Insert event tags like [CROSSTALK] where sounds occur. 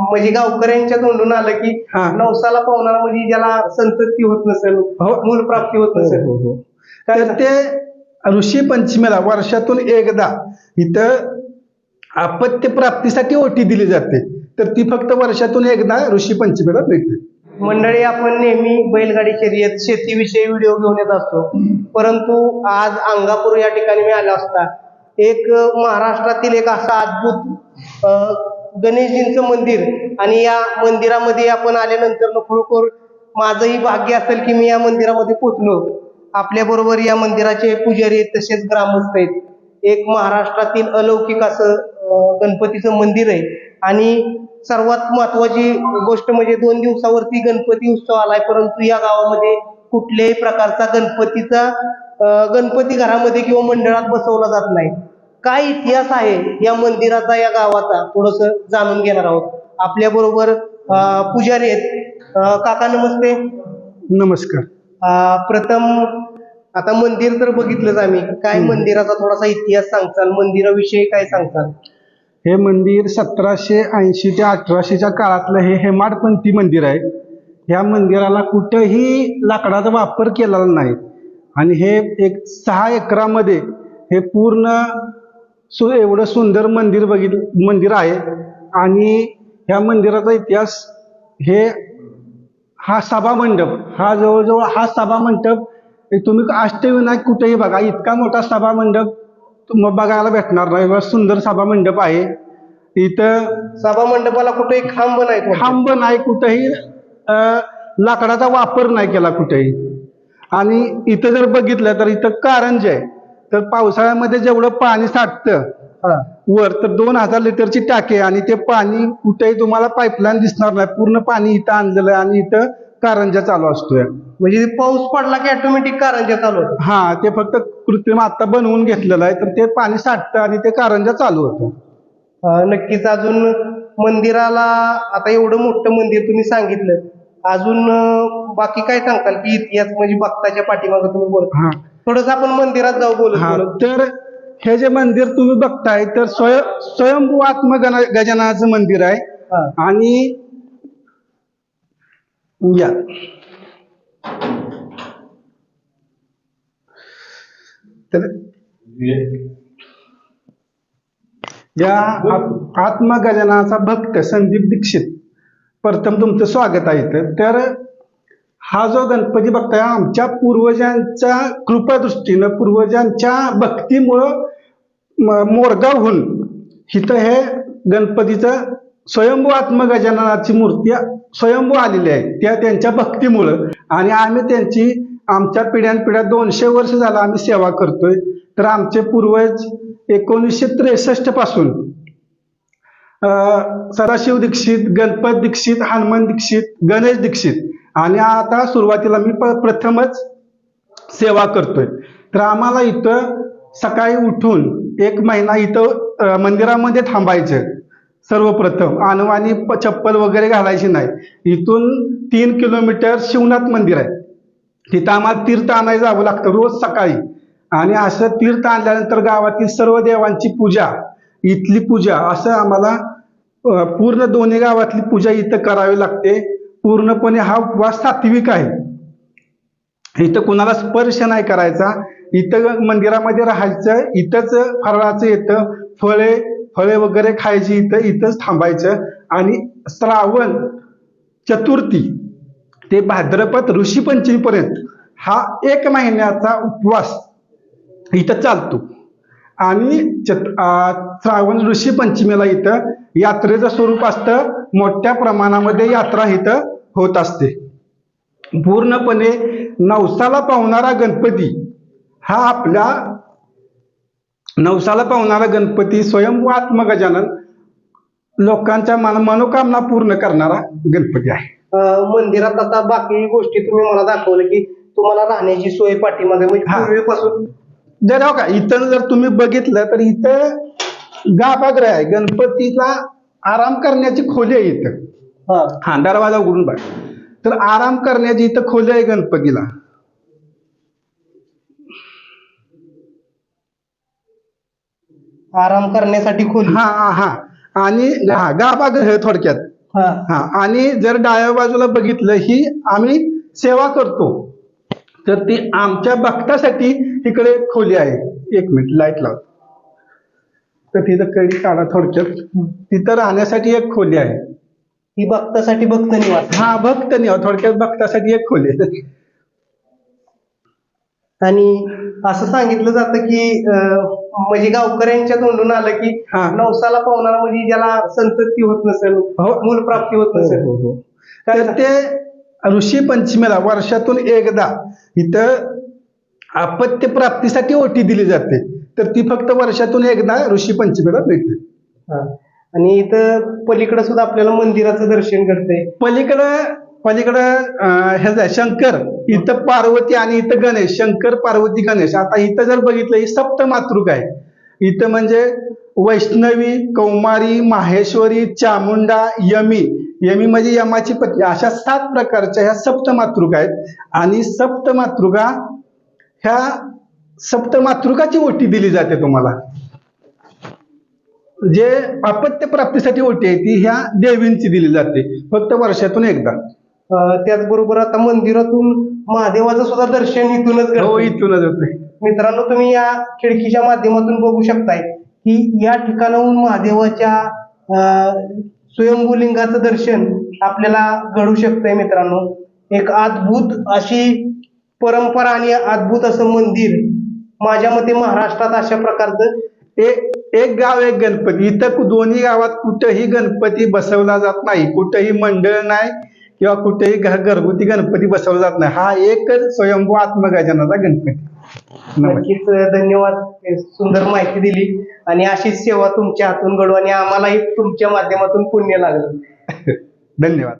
म्हणजे गावकऱ्यांच्या तोंडून आलं की हा. नवसाला पावणार म्हणजे ज्याला संतती होत नसेल हो. मूल प्राप्ती होत नसेल हो, हो. तर ते ऋषी पंचमीला वर्षातून एकदा इथं अपत्य प्राप्तीसाठी ओटी दिली जाते तर ती फक्त वर्षातून एकदा ऋषी पंचमीला भेटते मंडळी आपण नेहमी बैलगाडी शर्यत शेतीविषयी व्हिडिओ घेऊन येत असतो परंतु आज अंगापूर या ठिकाणी मी आलो असता एक महाराष्ट्रातील एक असा अद्भुत अं, गणेशजींचं मंदिर. आणि या मंदिरामध्ये आपण आल्यानंतर खरोखर माझंही भाग्य असेल की मी या मंदिरामध्ये पोचलो. आपल्याबरोबर या मंदिराचे पुजारी आहेत तसेच ग्रामस्थ आहेत. एक महाराष्ट्रातील अलौकिक असं गणपतीचं मंदिर आहे. आणि सर्वात महत्वाची गोष्ट म्हणजे दोन दिवसावरती गणपती उत्सव आलाय परंतु या गावामध्ये कुठल्याही प्रकारचा गणपतीचा गणपती घरामध्ये किंवा मंडळात बसवला जात नाही. काय इतिहास आहे या मंदिराचा या गावाचा थोडस जाणून घेणार आहोत. आपल्या बरोबर पुजारी आहेत. काका नमस्ते. नमस्कार. प्रथम आता मंदिर तर बघितलंच आम्ही. काय मंदिराचा थोडासा इतिहास सांगताल मंदिराविषयी काय सांगताल हे मंदिर सतराशे ऐंशी ते अठराशेच्या काळातलं हे हेमाडपंथी मंदिर आहे. ह्या मंदिराला कुठंही लाकडाचा वापर केलेला नाही. आणि हे एक सहा एकरामध्ये हे पूर्ण सु एवढं सुंदर मंदिर बघित मंदिर आहे. आणि ह्या मंदिराचा इतिहास हे हा सभा मंडप हा जवळजवळ हा सभा मंडप तुम्ही अष्टविनायक कुठेही बघा इतका मोठा सभा मंडप बघायला भेटणार नाही. एवढा सुंदर सभा मंडप आहे. इथं सभा मंडपाला कुठे एक खांब नाही. खांब नाही कुठेही लाकडाचा वापर नाही केला कुठेही. आणि इथं जर बघितलं तर इथं कारंज आहे. तर पावसाळ्यामध्ये जेवढं पाणी साठतं. वर तर दोन हजार लिटरची टाकी आणि ते पाणी कुठेही तुम्हाला पाईपलाईन दिसणार नाही. पूर्ण पाणी इथं आणलेलं आहे आणि इथं कारंजा चालू असतोय. म्हणजे पाऊस पडला की ऑटोमॅटिक कारंजा चालू होतं. हा ते फक्त कृत्रिम आता बनवून घेतलेलं आहे तर ते पाणी साठतं आणि ते कारंजा चालू होतं. नक्कीच अजून मंदिराला आता एवढं मोठं मंदिर तुम्ही सांगितलं. अजून बाकी काय सांगताल की इतिहास म्हणजे भक्ताच्या पाठीमागे तुम्ही बोलता? हा. थोडंसं आपण मंदिरात जाऊ बोलत हा बोलत. तर हे जे मंदिर तुम्ही बघताय तर स्वय स्वयंभू आत्मगण गजाननाचं मंदिर आहे हा. आणि या तर या आत- आत्मगजनाचा भक्त संदीप दीक्षित प्रथम तुमचं स्वागत आहे इथं तर हा जो गणपती बघताय आमच्या पूर्वजांच्या कृपादृष्टीनं पूर्वजांच्या भक्तीमुळं मोरगावहून इथं हे गणपतीचं स्वयंभू आत्मगजाननाची मूर्ती स्वयंभू आलेली आहे. त्या त्यांच्या भक्तीमुळं. आणि आम्ही त्यांची आमच्या पिढ्यानपिढ्या दोनशे वर्ष झाला आम्ही सेवा करतोय. तर आमचे पूर्वज एकोणीसशे त्रेसष्टपासून सदाशिव दीक्षित गणपत दीक्षित हनुमान दीक्षित गणेश दीक्षित आणि आता सुरुवातीला मी प- प्रथमच सेवा करतोय. तर आम्हाला इथं सकाळी उठून एक महिना इथं मंदिरामध्ये थांबायचं सर्वप्रथम. आणवानी प- चप्पल वगैरे घालायची नाही. इथून तीन किलोमीटर शिवनाथ मंदिर आहे. तिथं आम्हाला तीर्थ आणायला जावं लागतं रोज सकाळी. आणि असं तीर्थ आणल्यानंतर गावातील सर्व देवांची पूजा इथली पूजा असं आम्हाला पूर्ण दोन्ही गावातली पूजा इथं करावी लागते. पूर्णपणे हा उपवास सात्विक आहे. इथं कुणाला स्पर्श नाही करायचा. इथं मंदिरामध्ये राहायचं इथंच फराळाचं येतं फळे फळे वगैरे खायची इथं इथंच थांबायचं. आणि श्रावण चतुर्थी ते भाद्रपद ऋषीपंचमीपर्यंत हा एक महिन्याचा उपवास इथं चालतो. आणि चत श्रावण ऋषीपंचमीला इथं यात्रेचं स्वरूप असतं. मोठ्या प्रमाणामध्ये यात्रा इथं होत असते. पूर्णपणे नवसाला पावणारा गणपती हा आपल्या नवसाला पावणारा गणपती स्वयंभू आत्मगजानन लोकांच्या मन मनोकामना पूर्ण करणारा गणपती आहे. मंदिरात आता बाकी गोष्टी तुम्ही मला दाखवलं की तुम्हाला राहण्याची सोय पाठीमागे म्हणजे हा. पूर्वीपासून जर हो का इथं जर तुम्ही बघितलं तर इथं गाभाग्रह आहे. गणपतीला आराम करण्याची खोली आहे इथं. हा. हा दरवाजा उघडून बघ. तर आराम करण्याची इथं खोली आहे गणपतीला. आराम करण्यासाठी खोली. हा हा हा. आणि हा गाभाग्रह थोडक्यात. हा. हा आणि जर डाव्या बाजूला बघितलं ही आम्ही सेवा करतो. तर ती आमच्या भक्तासाठी इकडे एक खोली आहे. एक मिनिट लाइट लाव. तर तिथं कडी काढा थोडक्यात. तिथं राहण्यासाठी एक खोली आहे. ही भक्तासाठी भक्त निवास हा भक्त नाही थोडक्यात भक्तासाठी एक खोली आणि असं सांगितलं जातं की म्हणजे गावकऱ्यांच्या तोंडून आलं की. नवसाला पावणार म्हणजे ज्याला संतती होत नसेल हो. मूल प्राप्ती होत नसेल हो, हो. तर ते ऋषी पंचमीला वर्षातून एकदा इथं अपत्य प्राप्तीसाठी ओटी दिली जाते तर ती फक्त वर्षातून एकदा ऋषी पंचमीला भेटते. आणि इथं पलीकडे सुद्धा आपल्याला मंदिराचं दर्शन घडतंय. पलीकडं पलीकडं अं, ह्याचं आहे, शंकर इथं पार्वती आणि इथं गणेश शंकर पार्वती गणेश. आता इथं जर बघितलं ही सप्त मातृक आहे इथं म्हणजे वैष्णवी कौमारी माहेश्वरी चामुंडा यमी. यमी म्हणजे यमाची पत्नी. अशा सात प्रकारच्या ह्या सप्त मातृका आहेत. आणि सप्त मातृका ह्या सप्त मातृकाची ओटी दिली जाते तुम्हाला. जे अपत्य प्राप्तीसाठी ओटी आहे ती ह्या देवींची दिली जाते फक्त वर्षातून एकदा. त्याचबरोबर आता मंदिरातून महादेवाचं सुद्धा दर्शन इथूनच हो इथूनच होते मित्रांनो तुम्ही या खिडकीच्या माध्यमातून बघू शकताय की या ठिकाणाहून महादेवाच्या स्वयंभूलिंगाचं दर्शन आपल्याला घडू शकतंय मित्रांनो. एक अद्भुत अशी परंपरा आणि अद्भुत असं मंदिर माझ्या मते महाराष्ट्रात अशा प्रकारचं एक एक गाव एक गणपती. इथं दोन्ही गावात कुठंही गणपती बसवला जात नाही. कुठंही मंडळ नाही किंवा कुठेही घरगुती गणपती बसवला जात नाही. हा एकच स्वयंभू आत्मगजानाचा गणपती. नक्कीच धन्यवाद सुंदर माहिती दिली. आणि अशीच सेवा तुमच्या हातून घडू आणि आम्हालाही तुमच्या माध्यमातून पुण्य लागलं. [LAUGHS] धन्यवाद.